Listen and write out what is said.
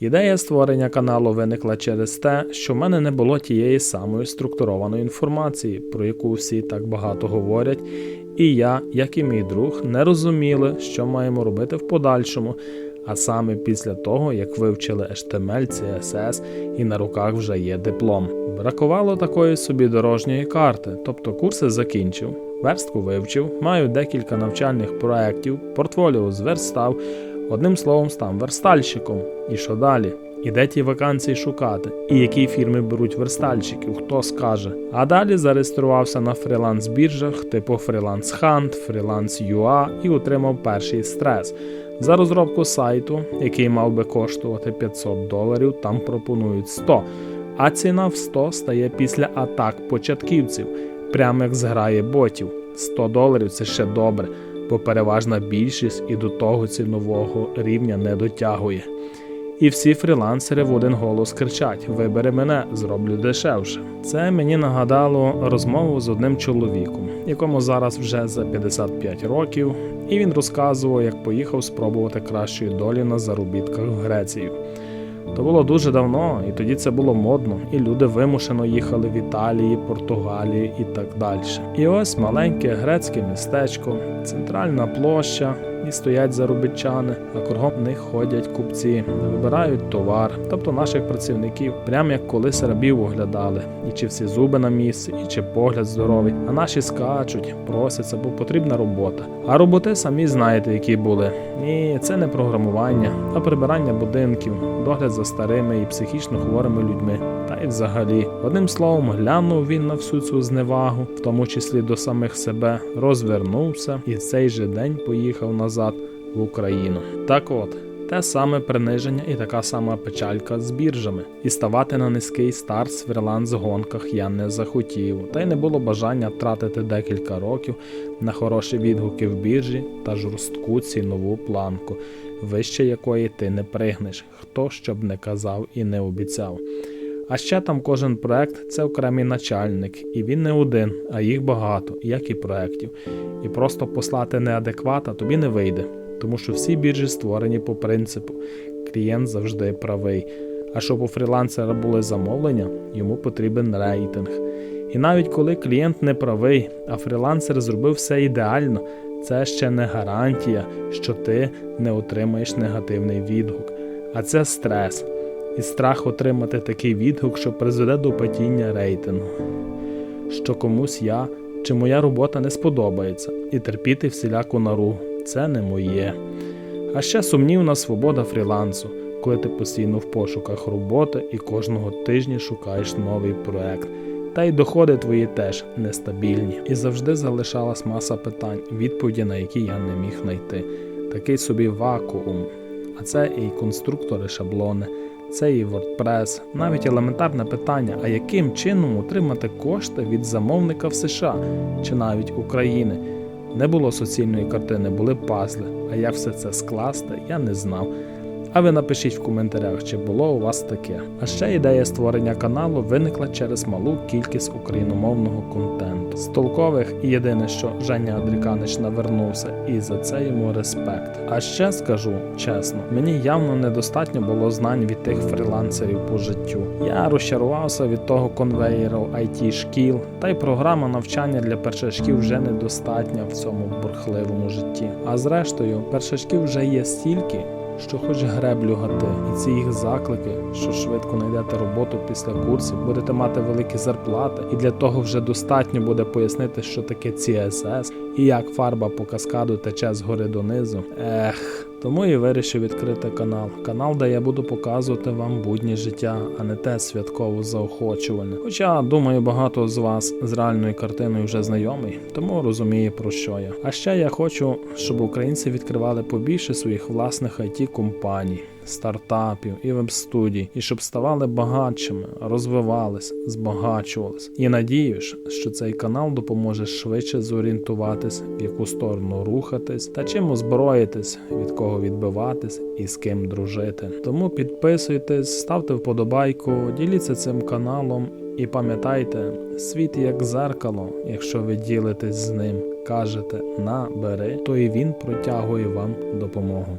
Ідея створення каналу виникла через те, що в мене не було тієї самої структурованої інформації, про яку всі так багато говорять, і я, як і мій друг, не розуміли, що маємо робити в подальшому. А саме після того, як вивчили HTML, CSS і на руках вже є диплом. Бракувало такої собі дорожньої карти, тобто курси закінчив, верстку вивчив, маю декілька навчальних проєктів, портфоліо зверстав, одним словом став верстальщиком. І що далі? І де ті вакансії шукати? І які фірми беруть верстальщиків, хто скаже. А далі зареєструвався на фріланс-біржах, типу Freelance Hunt, Freelance UA і отримав перший стрес. За розробку сайту, який мав би коштувати 500 доларів, там пропонують 100, а ціна в 100 стає після атак початківців, прямо як зграє ботів. 100 доларів це ще добре, бо переважна більшість і до того цінового рівня не дотягує. І всі фрілансери в один голос кричать: Вибери мене, зроблю дешевше. Це мені нагадало розмову з одним чоловіком, якому зараз вже за 55 років, і він розказував, як поїхав спробувати кращої долі на заробітках в Грецію. То було дуже давно, і тоді це було модно, і люди вимушено їхали в Італії, Португалії і так далі. І ось маленьке грецьке містечко, центральна площа, і стоять заробітчани, а кругом них ходять купці, вибирають товар, тобто наших працівників, прямо як колись рабів оглядали, і чи всі зуби на місці, і чи погляд здоровий. А наші скачуть, просяться, бо потрібна робота. А роботи самі знаєте, які були. Ні, це не програмування, а прибирання будинків, догляд за старими і психічно хворими людьми. Та й взагалі, одним словом, глянув він на всю цю зневагу, в тому числі до самих себе, розвернувся і в цей же день поїхав назад в Україну. Так от. Те саме приниження і така сама печалька з біржами. І ставати на низький старт з фріланс гонках я не захотів, та й не було бажання тратити декілька років на хороші відгуки в біржі та жорстку цінову планку, вище якої ти не пригнеш, хто щоб не казав і не обіцяв. А ще там кожен проект це окремий начальник, і він не один, а їх багато, як і проєктів. І просто послати неадеквата тобі не вийде, тому що всі біржі створені по принципу клієнт завжди правий. А щоб у фрілансера були замовлення, йому потрібен рейтинг. І навіть коли клієнт не правий, а фрілансер зробив все ідеально, це ще не гарантія, що ти не отримаєш негативний відгук, а це стрес і страх отримати такий відгук, що призведе до падіння рейтингу, що комусь я чи моя робота не сподобається, і терпіти всіляку наругу це не моє. А ще сумнівна свобода фрілансу, коли ти постійно в пошуках роботи і кожного тижня шукаєш новий проект. Та й доходи твої теж нестабільні. І завжди залишалась маса питань, відповіді на які я не міг знайти. Такий собі вакуум. А це і конструктори, шаблони, це і WordPress, навіть елементарне питання, а яким чином отримати кошти від замовника в США чи навіть України. Не було суцільної картини, були пазли. А як все це скласти, я не знав. А ви напишіть в коментарях, чи було у вас таке. А ще ідея створення каналу виникла через малу кількість україномовного контенту. З толкових і єдине, що Женя Адріканич навернувся, і за це йому респект. А ще скажу чесно, мені явно недостатньо було знань від тих фрілансерів по життю. Я розчарувався від того конвеєру it шкіл, та й програма навчання для першачків вже недостатня в цьому бурхливому житті. А зрештою, першачків вже є стільки що хоч греблю гати, і ці їх заклики, що швидко знайдете роботу після курсів, будете мати великі зарплати, і для того вже достатньо буде пояснити, що таке CSS і як фарба по каскаду тече згори донизу. Ех. Тому і вирішив відкрити канал. Канал, де я буду показувати вам будні життя, а не те святково заохочувальне. Хоча, думаю, багато з вас з реальною картиною вже знайомий, тому розуміє про що я. А ще я хочу, щоб українці відкривали побільше своїх власних it компаній, стартапів і веб-студій, і щоб ставали багатшими, розвивались, збагачувались. І надіюсь, що цей канал допоможе швидше зорієнтуватись, в яку сторону рухатись та чим озброїтись, від кого відбиватись і з ким дружити. Тому підписуйтесь, ставте вподобайку, діліться цим каналом. І пам'ятайте, світ як зеркало, якщо ви ділитесь з ним, кажете на бери, то і він протягує вам допомогу.